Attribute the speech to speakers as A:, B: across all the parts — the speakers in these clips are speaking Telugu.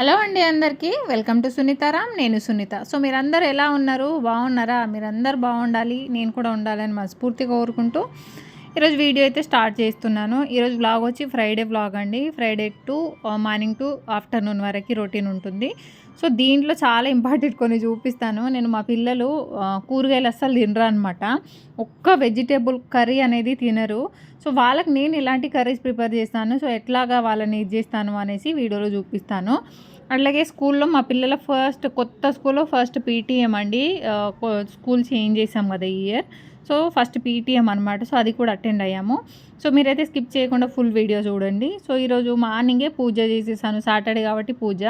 A: హలో అండి అందరికీ. Welcome to Sunitharam. నేను సునీత. సో మీరందరూ ఎలా ఉన్నారు? బాగున్నారా? మీరందరూ బాగుండాలి? నేను కూడా ఉండాలని మనస్ఫూర్తిగా కోరుకుంటూ ఈరోజు వీడియో అయితే స్టార్ట్ చేస్తున్నాను. ఈరోజు బ్లాగ్ వచ్చి ఫ్రైడే బ్లాగ్ అండి. Friday to morning to afternoon వరకు రొటీన్ ఉంటుంది. సో దీంట్లో చాలా ఇంపార్టెంట్ కొన్ని చూపిస్తాను. నేను మా పిల్లలు కూరగాయలు అస్సలు తినరు అనమాట ఒక్క వెజిటేబుల్ కర్రీ అనేది తినరు. సో వాళ్ళకి నేను ఇలాంటి కర్రీస్ ప్రిపేర్ చేస్తాను సో ఎట్లాగా వాళ్ళని ఇది చేస్తాను అనేసి వీడియోలో చూపిస్తాను. అట్లాగే స్కూల్లో మా పిల్లల ఫస్ట్ కొత్త స్కూల్లో ఫస్ట్ పీటీఎం అండి. స్కూల్ చేంజ్ చేసాం కదా ఈ ఇయర్. సో ఫస్ట్ పీటీఎం అనమాట సో అది కూడా అటెండ్ అయ్యాము. సో మీరైతే స్కిప్ చేయకుండా ఫుల్ వీడియో చూడండి. సో ఈరోజు మార్నింగే పూజ చేసేసాను. సాటర్డే కాబట్టి పూజ.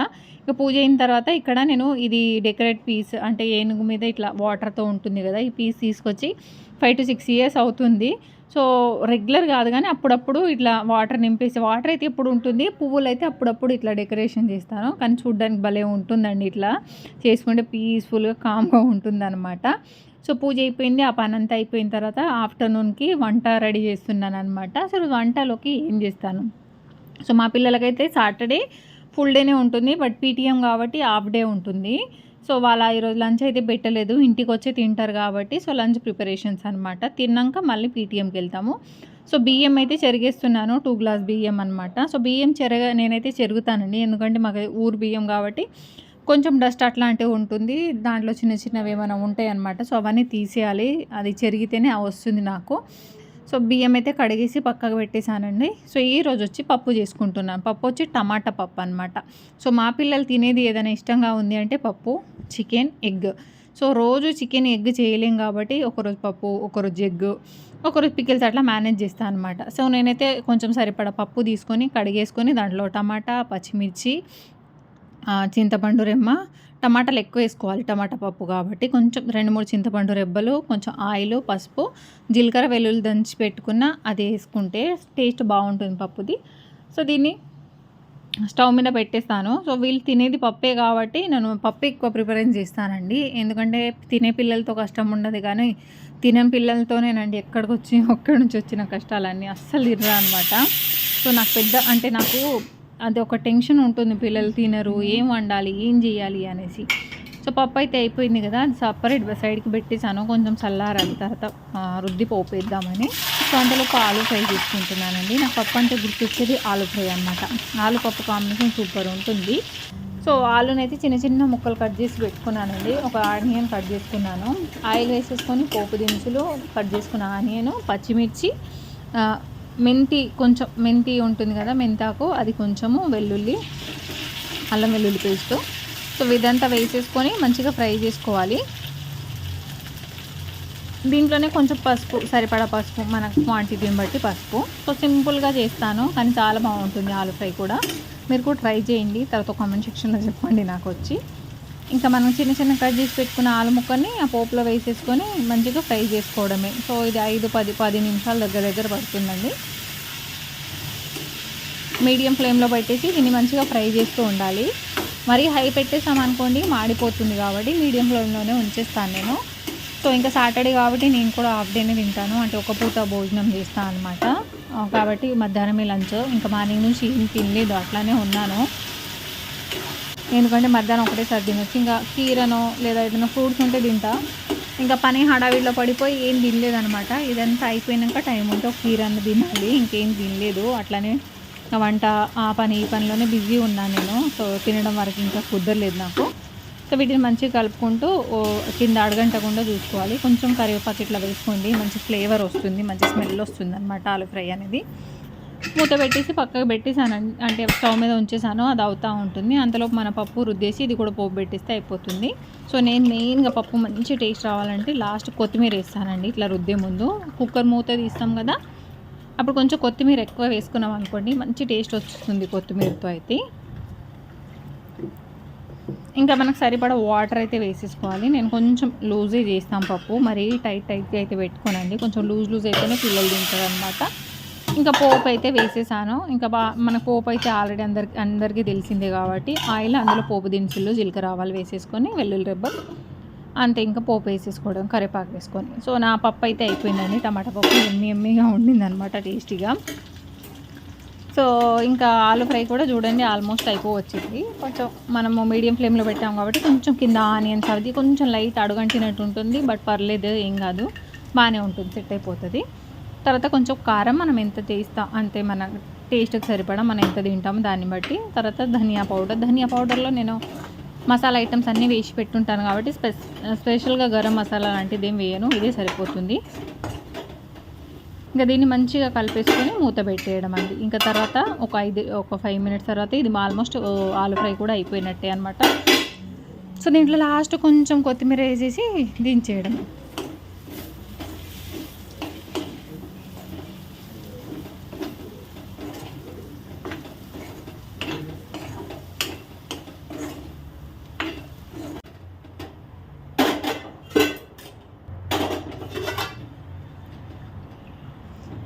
A: ఇక పూజ అయిన తర్వాత ఇక్కడ నేను ఇది డెకరేట్ పీస్ అంటే ఏనుగు మీద ఇట్లా వాటర్తో ఉంటుంది కదా ఈ పీస్ తీసుకొచ్చి ఫైవ్ టు సిక్స్ ఇయర్స్ అవుతుంది. సో రెగ్యులర్ కాదు కానీ అప్పుడప్పుడు ఇట్లా వాటర్ నింపేసి వాటర్ అయితే ఇప్పుడు ఉంటుంది పువ్వులు అయితే అప్పుడప్పుడు ఇట్లా డెకరేషన్ చేస్తాను. కానీ చూడ్డానికి భలే ఉంటుందండి ఇట్లా. చేసుకుంటే పీస్ఫుల్గా కామ్గా ఉంటుందన్నమాట. సో పూజ అయిపోయింది ఆ పని అంతా అయిపోయిన తర్వాత ఆఫ్టర్నూన్కి వంట రెడీ చేస్తున్నాను అనమాట అసలు వంటలోకి ఏం చేస్తాను? సో మా పిల్లలకైతే సాటర్డే ఫుల్ డేనే ఉంటుంది బట్ పీటీఎం కాబట్టి హాఫ్ డే ఉంటుంది. సో వాళ్ళ ఈరోజు లంచ్ అయితే పెట్టలేదు ఇంటికి వచ్చి తింటారు కాబట్టి సో లంచ్ ప్రిపరేషన్స్ అనమాట తిన్నాక మళ్ళీ పీటీఎంకి వెళ్తాము. సో బియ్యం అయితే చెరిగేస్తున్నాను టూ గ్లాస్ బియ్యం అనమాట సో బియ్యం చెరగ నేనైతే చెరుగుతానండి ఎందుకంటే మాకు ఊరు బియ్యం కాబట్టి కొంచెం డస్ట్ అట్లాంటివి ఉంటుంది. దాంట్లో చిన్న చిన్నవి ఏమైనా ఉంటాయి అన్నమాట. సో అవన్నీ తీసేయాలి. అది చెరిగితేనే వస్తుంది నాకు. సో బియ్యం అయితే కడిగేసి పక్కకు పెట్టేశానండి. సో ఈ రోజు వచ్చి పప్పు చేసుకుంటున్నాను. పప్పు వచ్చి టమాటా పప్పు అనమాట సో మా పిల్లలు తినేది ఏదైనా ఇష్టంగా ఉంది అంటే పప్పు చికెన్ ఎగ్. సో రోజు చికెన్ ఎగ్ చేయలేం కాబట్టి ఒకరోజు పప్పు ఒకరోజు ఎగ్ ఒకరోజు పికిల్స్ అట్లా మేనేజ్ చేస్తాను అనమాట సో నేనైతే కొంచెం సరిపడా పప్పు తీసుకొని కడిగేసుకొని దాంట్లో టమాటా పచ్చిమిర్చి చింతపండు రెమ్మ. టమాటాలు ఎక్కువ వేసుకోవాలి టమాటా పప్పు కాబట్టి. కొంచెం రెండు మూడు చింతపండు రెబ్బలు కొంచెం ఆయిల్ పసుపు జీలకర్ర వెల్లుల్లి దంచి పెట్టుకున్న అది వేసుకుంటే టేస్ట్ బాగుంటుంది పప్పుది. సో దీన్ని స్టవ్ మీద పెట్టేస్తాను. సో వీళ్ళు తినేది పప్పే కాబట్టి నేను పప్పు ఎక్కువ ప్రిఫరెన్స్ చేస్తానండి. ఎందుకంటే తినే పిల్లలతో కష్టం ఉండదు కానీ తినే పిల్లలతోనేనండి ఎక్కడికి వచ్చి ఒక్కడి నుంచి వచ్చిన కష్టాలన్నీ అస్సలు తినరా అనమాట సో నాకు పెద్ద అంటే నాకు అది ఒక టెన్షన్ ఉంటుంది పిల్లలు తినరు ఏం వండాలి ఏం చేయాలి అనేసి. సో పప్పు అయితే అయిపోయింది కదా అది సపరేట్ సైడ్కి పెట్టేసాను కొంచెం చల్లారాలి తర్వాత రుద్ది పోపేద్దామని సో అంతలో ఆలు ఫ్రై తీసుకుంటున్నానండి నాకు పప్పు అంటే గుర్తొచ్చేది ఆలు ఫ్రై అనమాట ఆలు పప్పు కాంబినేషన్ సూపర్ ఉంటుంది. సో ఆలునైతే చిన్న చిన్న ముక్కలు కట్ చేసి పెట్టుకున్నానండి. ఒక ఆనియన్ కట్ చేసుకున్నాను. ఆయిల్ వేసేసుకొని పోపు దినుసులు కట్ చేసుకున్న ఆనియన్ పచ్చిమిర్చి మెంతి కొంచెం మెంతి ఉంటుంది కదా మెంతాకు అది కొంచెము వెల్లుల్లి అల్లం వెల్లుల్లి పేస్ట్. సో ఇదంతా వేసేసుకొని మంచిగా ఫ్రై చేసుకోవాలి. దీంట్లోనే కొంచెం పసుపు సరిపడా పసుపు మన క్వాంటిటీని బట్టి పసుపు. సో సింపుల్గా చేస్తాను కానీ చాలా బాగుంటుంది ఆలు ఫ్రై కూడా. మీరు కూడా ట్రై చేయండి తర్వాత కామెంట్ సెక్షన్లో చెప్పండి నాకు వచ్చి. ఇంకా మనం చిన్న చిన్న కట్ చేసి పెట్టుకున్న ఆలు ముక్కని ఆ పోపులో వేసేసుకొని మంచిగా ఫ్రై చేసుకోవడమే. సో ఇది ఐదు పది పది నిమిషాల దగ్గర దగ్గర పడుతుందండి. మీడియం ఫ్లేమ్లో పెట్టేసి దీన్ని మంచిగా ఫ్రై చేస్తూ ఉండాలి. మరీ హై పెట్టేసామనుకోండి మాడిపోతుంది కాబట్టి మీడియం ఫ్లేమ్లోనే ఉంచేస్తాను నేను. సో ఇంకా సాటర్డే కాబట్టి నేను కూడా హాఫ్ డేనే తింటాను. అంటే ఒక పూట భోజనం చేస్తాను అనమాట కాబట్టి మధ్యాహ్నమే లంచ్. ఇంకా మార్నింగ్ నుంచి ఏం తినలేదు. అట్లానే ఉన్నాను. ఎందుకంటే మధ్యాహ్నం ఒకటేసారి తినొచ్చు. ఇంకా కీరనో లేదా ఏదైనా ఫ్రూట్స్ ఉంటే తింటా. ఇంకా పని హడావిడిలో పడిపోయి ఏం తినలేదనమాట ఇదంతా అయిపోయినాక టైం ఉంటే ఒక కీరన్న తినాలి. ఇంకేం తినలేదు. అట్లానే వంట ఆ పని ఈ పనిలోనే బిజీ ఉన్నాను నేను. సో తినడం వరకు ఇంకా కుదరలేదు నాకు. సో వీటిని మంచిగా కలుపుకుంటూ కింద అడగంటకుండా చూసుకోవాలి. కొంచెం కరివేపాకు ఇట్లా వేసుకోండి. మంచి ఫ్లేవర్ వస్తుంది. మంచి స్మెల్ వస్తుంది అనమాట ఆలు ఫ్రై అనేది. మూత పెట్టేసి పక్కకు పెట్టేసాను అంటే స్టవ్ మీద ఉంచేసాను అది అవుతూ ఉంటుంది. అంతలోపు మన పప్పు రుద్దేసి ఇది కూడా పోపు పెట్టేస్తే అయిపోతుంది. సో నేను మెయిన్గా పప్పు మంచి టేస్ట్ రావాలంటే లాస్ట్ కొత్తిమీర వేస్తానండి. ఇట్లా రుద్దే ముందు. కుక్కర్ మూత తీస్తాం కదా. అప్పుడు కొంచెం కొత్తిమీర ఎక్కువ వేసుకున్నాం అనుకోండి మంచి టేస్ట్ వస్తుంది కొత్తిమీరతో అయితే. ఇంకా మనకు సరిపడా వాటర్ అయితే వేసేసుకోవాలి. నేను కొంచెం లూజే చేస్తాం పప్పు. మరీ టైట్ టైట్గా అయితే పెట్టుకోనండి. కొంచెం లూజ్ లూజ్ అయితేనే పిల్లలు తింటారు అనమాట ఇంకా పోపు అయితే వేసేసాను. ఇంకా బా మన పోపు అయితే ఆల్రెడీ అందరికి అందరికీ తెలిసిందే కాబట్టి ఆయిల్ అందులో పోపు దినుసులు జీలకర్ర ఆవాలు వేసేసుకొని వెల్లుల్లి రెబ్బలు అంతే ఇంకా పోపు వేసేసుకోవడం కరివేపాకు వేసుకొని. సో నా పప్పు అయితే అయిపోయిందండి. టమాటా పప్పు ఎమ్మి ఎమ్మిగా ఉండింది అనమాట టేస్టీగా. సో ఇంకా ఆలు ఫ్రై కూడా చూడండి ఆల్మోస్ట్ అయిపోవచ్చింది. కొంచెం మనము మీడియం ఫ్లేమ్లో పెట్టాం కాబట్టి కొంచెం కింద ఆనియన్స్ అది కొంచెం లైట్ అడుగంటినట్టు ఉంటుంది. బట్ పర్లేదు ఏం కాదు. బాగానే ఉంటుంది సెట్ అయిపోతుంది. తర్వాత కొంచెం కారం మనం ఎంత చేస్తాం అంతే మన టేస్ట్కి సరిపడా మనం ఎంత తింటామో దాన్ని బట్టి. తర్వాత ధనియా పౌడర్. ధనియా పౌడర్లో నేను మసాలా ఐటమ్స్ అన్నీ వేసి పెట్టుంటాను కాబట్టి స్పె స్పెషల్గా గరం మసాలా లాంటిది ఏం వేయను. ఇదే సరిపోతుంది. ఇంకా దీన్ని మంచిగా కలిపేసుకొని మూత పెట్టేయడం అండి. ఇంకా తర్వాత ఒక ఐదు ఒక ఫైవ్ మినిట్స్ తర్వాత ఇది ఆల్మోస్ట్ ఆలు ఫ్రై కూడా అయిపోయినట్టే అనమాట సో దీంట్లో లాస్ట్ కొంచెం కొత్తిమీర వేసేసి దించేయడం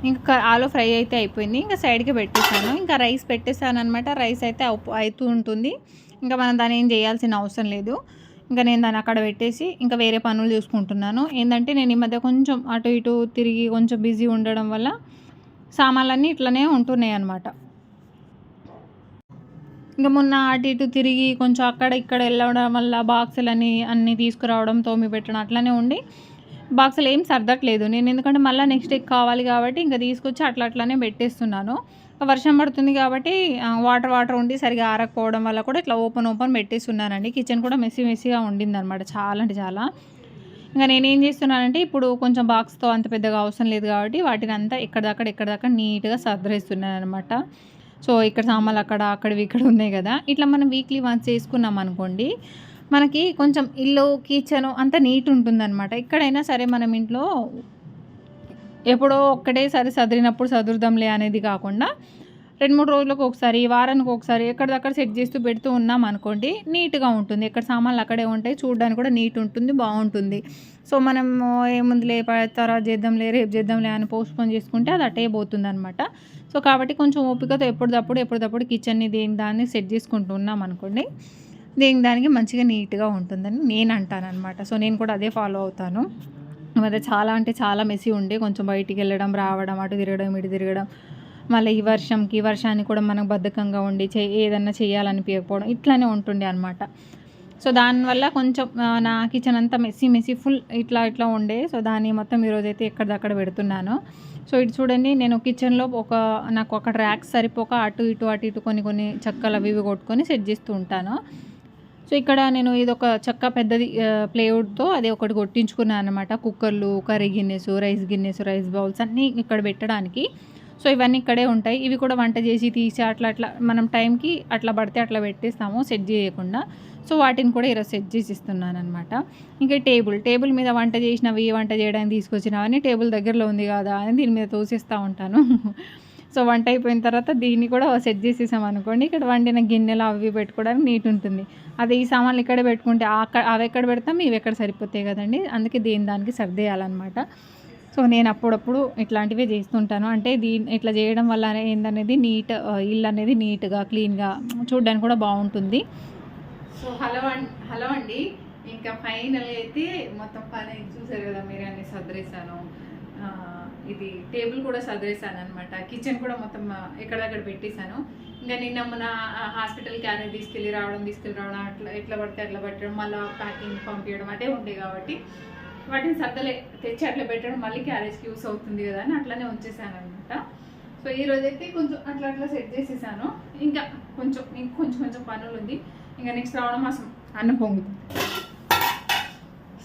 A: ఇంకా ఆలు ఫ్రై అయితే అయిపోయింది. ఇంకా సైడ్కి పెట్టేశాను. ఇంకా రైస్ పెట్టేశాను అనమాట రైస్ అయితే అవుతూ ఉంటుంది. ఇంకా మనం దాన్ని ఏం చేయాల్సిన అవసరం లేదు. ఇంకా నేను దాన్ని అక్కడ పెట్టేసి ఇంకా వేరే పనులు చూసుకుంటున్నాను. ఏంటంటే నేను ఈ మధ్య కొంచెం అటు ఇటు తిరిగి కొంచెం బిజీ ఉండడం వల్ల సామాన్లన్నీ ఇట్లనే ఉంటున్నాయి అనమాట ఇంకా మొన్న అటు ఇటు తిరిగి కొంచెం అక్కడ ఇక్కడ వెళ్ళడం వల్ల బాక్సులని అన్నీ తీసుకురావడం తోమి పెట్టడం అట్లనే ఉండి బాక్సులు ఏం సర్దట్లేదు. నేను ఎందుకంటే మళ్ళీ నెక్స్ట్ డేకి కావాలి కాబట్టి ఇంకా తీసుకొచ్చి అట్లా అట్లానే పెట్టేస్తున్నాను. వర్షం పడుతుంది కాబట్టి వాటర్ వాటర్ ఉండి సరిగా ఆరకపోవడం వల్ల కూడా ఇట్లా ఓపెన్ ఓపెన్ పెట్టేస్తున్నానండి. కిచెన్ కూడా మెస్సీ మెస్సీగా ఉండిందనమాట చాలా అంటే చాలా. ఇంకా నేనేం చేస్తున్నానంటే ఇప్పుడు కొంచెం బాక్స్తో అంత పెద్దగా అవసరం లేదు కాబట్టి వాటిని అంతా ఎక్కడదక్కడ ఎక్కడదక్కడ నీట్గా సర్దరేస్తున్నాను అనమాట సో ఇక్కడ సామాన్లు అక్కడ అక్కడ ఇక్కడ ఉన్నాయి కదా. ఇట్లా మనం వీక్లీ వన్స్ చేసుకున్నాం అనుకోండి మనకి కొంచెం ఇల్లు కిచెన్ అంత నీట్ ఉంటుందన్నమాట. ఎక్కడైనా సరే మనం ఇంట్లో ఎప్పుడో ఒక్కటే సరే సదిరినప్పుడు సదురుదాంలే అనేది కాకుండా రెండు మూడు రోజులకు ఒకసారి వారానికి ఒకసారి ఎక్కడిదక్కడ సెట్ చేస్తూ పెడుతూ ఉన్నాం అనుకోండి నీట్గా ఉంటుంది. ఎక్కడ సామాన్లు అక్కడే ఉంటాయి చూడడానికి కూడా నీట్ ఉంటుంది బాగుంటుంది. సో మనం ఏముందిలే తర్వాత చేద్దాంలే రేపు చేద్దాంలే అని పోస్ట్పోన్ చేసుకుంటే అది అటే పోతుంది అనమాట సో కాబట్టి కొంచెం ఓపికతో ఎప్పటిదప్పుడు ఎప్పటిదప్పుడు కిచెన్ని దేని దాన్ని సెట్ చేసుకుంటూ ఉన్నాం అనుకోండి దేని దానికి మంచిగా నీట్గా ఉంటుందని నేను అంటాను అనమాట సో నేను కూడా అదే ఫాలో అవుతాను. మరి చాలా అంటే చాలా మెస్సీ ఉండే. కొంచెం బయటికి వెళ్ళడం రావడం అటు తిరగడం ఇటు తిరగడం మళ్ళీ ఈ వర్షంకి వర్షాన్ని కూడా మనకు బద్ధకంగా ఉండి చే ఏదన్నా చేయాలనిపించకపోవడం ఇట్లానే ఉంటుండే అనమాట సో దానివల్ల కొంచెం నా కిచెన్ అంతా మెస్సీ మెస్సీ ఫుల్ ఇట్లా ఇట్లా ఉండే. సో దాన్ని మొత్తం ఈరోజైతే ఎక్కడిదక్కడ పెడుతున్నాను. సో ఇటు చూడండి నేను కిచెన్లో ఒక నాకు ఒక ర్యాక్స్ సరిపోక అటు ఇటు అటు ఇటు కొన్ని కొన్ని చక్కలు అవి ఇవి కొట్టుకొని సెట్ చేస్తూ ఉంటాను. సో ఇక్కడ నేను ఇది ఒక చక్క పెద్దది ప్లేవుడ్తో అది ఒకటి కొట్టించుకున్నాను అనమాట కుక్కర్లు కర్రీ గిన్నెస్ రైస్ గిన్నెస్ రైస్ బౌల్స్ అన్నీ ఇక్కడ పెట్టడానికి. సో ఇవన్నీ ఇక్కడే ఉంటాయి. ఇవి కూడా వంట చేసి తీసి అట్లా అట్లా మనం టైంకి అట్లా పడితే అట్లా పెట్టేస్తాము సెట్ చేయకుండా. సో వాటిని కూడా ఈరోజు సెట్ చేసి ఇస్తున్నాను అనమాట ఇంకా టేబుల్ టేబుల్ మీద వంట చేసినవి వంట చేయడానికి తీసుకొచ్చినవన్నీ టేబుల్ దగ్గరలో ఉంది కదా అని దీని మీద తోసేస్తూ ఉంటాను. సో వంట అయిపోయిన తర్వాత దీన్ని కూడా సెట్ చేసేసాం అనుకోండి. ఇక్కడ వండిన గిన్నెలు అవి పెట్టుకోవడానికి నీట్ ఉంటుంది. అదే ఈ సామాన్లు ఇక్కడే పెట్టుకుంటే అక్కడ అవి ఎక్కడ పెడతాం? ఇవి ఎక్కడ సరిపోతాయి కదండి? అందుకే దీని దానికి సర్దేయాలన్నమాట. సో నేను అప్పుడప్పుడు ఇట్లాంటివి చేస్తుంటాను. అంటే దీని ఇట్లా చేయడం వల్ల ఏందనేది నీట్ ఇల్లు అనేది నీట్గా క్లీన్గా చూడడానికి కూడా బాగుంటుంది. సో హలో అండి హలో అండి ఇంకా ఫైనల్ అయితే మొత్తం పని చూసారు కదా మీరు అన్ని సర్దేశాను ఇది టేబుల్ కూడా సర్దేశాను అనమాట కిచెన్ కూడా మొత్తం ఎక్కడక్కడ పెట్టేశాను. ఇంకా నిన్న మన హాస్పిటల్ క్యారేజ్ తీసుకెళ్ళి రావడం తీసుకెళ్ళి రావడం అట్లా ఎట్లా పడితే అట్లా పెట్టడం మళ్ళీ ప్యాకింగ్ పంపించడం అదే ఉంటాయి కాబట్టి వాటిని సర్దలే తెచ్చి అట్లా పెట్టడం మళ్ళీ క్యారేజ్కి యూస్ అవుతుంది కదా అని అట్లనే ఉంచేసాను అనమాట సో ఈ రోజైతే కొంచెం అట్లా అట్లా సెట్ చేసేసాను. ఇంకా కొంచెం ఇంకొంచెం కొంచెం పనులు ఉంది. ఇంకా నెక్స్ట్ శ్రావణ మాసం అన్నం పొంగుతుంది.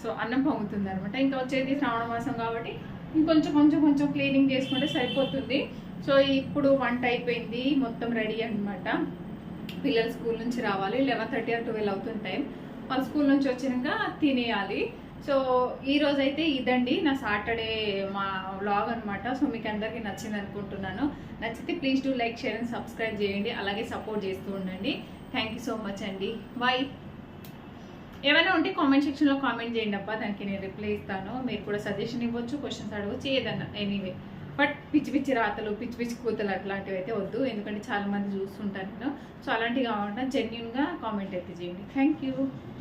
A: సో అన్నం పొంగుతుంది అనమాట ఇంకా వచ్చేది శ్రావణ మాసం కాబట్టి ఇంకొంచెం కొంచెం కొంచెం క్లీనింగ్ చేసుకుంటే సరిపోతుంది. సో ఇప్పుడు వంట అయిపోయింది మొత్తం రెడీ అనమాట పిల్లలు స్కూల్ నుంచి రావాలి లెవెన్ థర్టీ ఆర్ ట్వెల్వ్ అవుతుంది టైం వాళ్ళు స్కూల్ నుంచి వచ్చినాక తినేయాలి. సో ఈ అయితే ఇదండి. నా సాటర్డే మా వ్లాగ్ అనమాట సో మీకు అందరికీ నచ్చింది అనుకుంటున్నాను. నచ్చితే please do like share and subscribe చేయండి. అలాగే సపోర్ట్ చేస్తూ ఉండండి. థ్యాంక్ యూ సో మచ్ అండి. బాయ్ ఏమైనా ఉంటే కామెంట్ సెక్షన్లో కామెంట్ చేయండి అబ్బా. దానికి నేను రిప్లై ఇస్తాను. మీరు కూడా సజెషన్ ఇవ్వచ్చు క్వశ్చన్స్ అడగవచ్చు ఏదన్నా ఎనీవే బట్ పిచ్చి పిచ్చి రాతలు పిచ్చి పిచ్చి కూతలు అట్లాంటివి అయితే వద్దు. ఎందుకంటే చాలా మంది చూస్తుంటాను నేను సో అలాంటివి కావాలంటే జెన్యున్గా కామెంట్ అయితే చేయండి. థ్యాంక్ యూ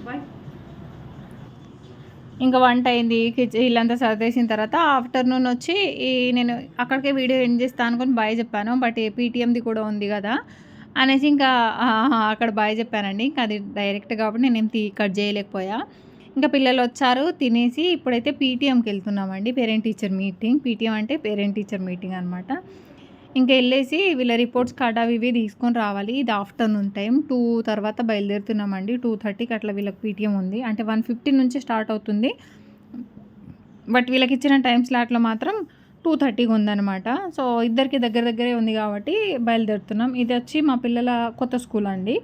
A: బాయ్ ఇంకా వంట అయింది. కిచెన్ ఇల్లంతా సర్దేసిన తర్వాత ఆఫ్టర్నూన్ వచ్చి ఈ నేను అక్కడికే వీడియో ఎండ్ చేస్తాను అనుకొని బాయ్ చెప్పాను. బట్ పీటీఎంది కూడా ఉంది కదా. అనేసి ఇంకా అక్కడ బాయ్ చెప్పానండి ఇంకా అది డైరెక్ట్ కాబట్టి నేను ఏం తీ కట్ చేయలేకపోయా. ఇంకా పిల్లలు వచ్చారు తినేసి ఇప్పుడైతే పీటీఎంకి వెళ్తున్నామండి. Parent teacher meeting. పీటీఎం అంటే పేరెంట్ టీచర్ మీటింగ్ అనమాట ఇంకా వెళ్ళేసి వీళ్ళ రిపోర్ట్స్ కార్డ్ అవి ఇవి తీసుకొని రావాలి. ఇది ఆఫ్టర్నూన్ టైం. టూ తర్వాత బయలుదేరుతున్నామండి. టూ థర్టీకి అట్లా వీళ్ళకి పీటీఎం ఉంది. అంటే వన్ ఫిఫ్టీ నుంచి స్టార్ట్ అవుతుంది. బట్ వీళ్ళకి ఇచ్చిన టైం స్లాట్లో మాత్రం టూ థర్టీకి ఉందన్నమాట. సో ఇద్దరికి దగ్గర దగ్గరే ఉంది కాబట్టి బయలుదేరుతున్నాం. ఇది వచ్చి మా పిల్లల కొత్త స్కూల్ అండి.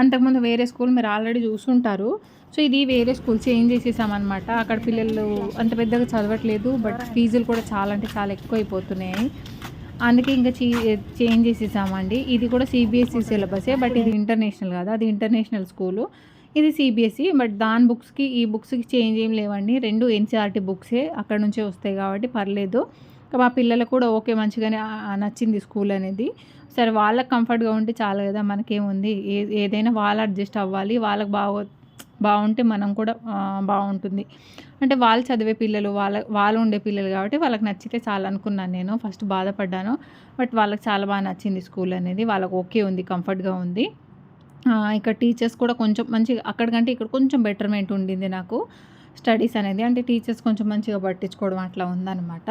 A: అంతకుముందు వేరే స్కూల్ మీరు ఆల్రెడీ చూసుంటారు. సో ఇది వేరే స్కూల్ చేంజ్ చేసేసామన్నమాట. అక్కడ పిల్లలు అంత పెద్దగా చదవట్లేదు బట్ ఫీజులు కూడా చాలా అంటే చాలా ఎక్కువ అయిపోతున్నాయి అందుకే ఇంకా చీ చేంజ్ చేసేసామండి. ఇది కూడా సిబిఎస్ఈ సిలబసే బట్ ఇది ఇంటర్నేషనల్ కదా. అది ఇంటర్నేషనల్ స్కూలు. ఇది సిబిఎస్ఈ బట్ దాని బుక్స్కి ఈ బుక్స్కి చేంజ్ ఏం లేవండి. రెండు ఎన్సీఆర్టీ బుక్సే అక్కడ నుంచే వస్తాయి కాబట్టి పర్లేదు. ఇంకా మా పిల్లలు కూడా ఓకే మంచిగానే నచ్చింది స్కూల్ అనేది. సరే వాళ్ళకి కంఫర్ట్గా ఉంటే చాలు కదా మనకేముంది? ఏ ఏదైనా వాళ్ళు అడ్జస్ట్ అవ్వాలి. వాళ్ళకి బాగో బాగుంటే మనం కూడా బాగుంటుంది. అంటే వాళ్ళు చదివే పిల్లలు వాళ్ళ వాళ్ళు ఉండే పిల్లలు కాబట్టి వాళ్ళకి నచ్చితే చాలా అనుకున్నాను నేను. ఫస్ట్ బాధపడ్డాను. బట్ వాళ్ళకి చాలా బాగా నచ్చింది స్కూల్ అనేది. వాళ్ళకి ఓకే ఉంది కంఫర్ట్గా ఉంది. ఇక్కడ టీచర్స్ కూడా కొంచెం మంచిగా అక్కడికంటే ఇక్కడ కొంచెం బెటర్మెంట్ ఉండింది నాకు. స్టడీస్ అనేది. అంటే టీచర్స్ కొంచెం మంచిగా పట్టించుకోవడం అట్లా ఉందన్నమాట.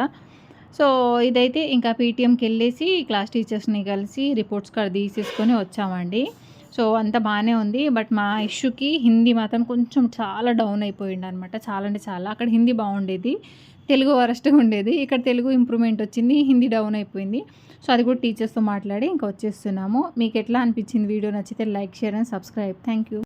A: సో ఇదైతే ఇంకా పీటీఎంకి వెళ్ళేసి క్లాస్ టీచర్స్ని కలిసి రిపోర్ట్స్ కార్డ్ తీసేసుకొని వచ్చామండి. సో అంత బాగానే ఉంది. బట్ మా ఇష్యూకి హిందీ మాత్రం కొంచెం చాలా డౌన్ అయిపోయింది అనమాట చాలా అంటే చాలా. అక్కడ హిందీ బాగుండేది. తెలుగు వరస్ట్గా ఉండేది. ఇక్కడ తెలుగు ఇంప్రూవ్మెంట్ వచ్చింది. హిందీ డౌన్ అయిపోయింది. సో అది కూడా టీచర్స్తో మాట్లాడి ఇంకా వచ్చేస్తున్నాము. మీకు ఎట్లా అనిపించింది వీడియో? నచ్చితే like share and subscribe thank you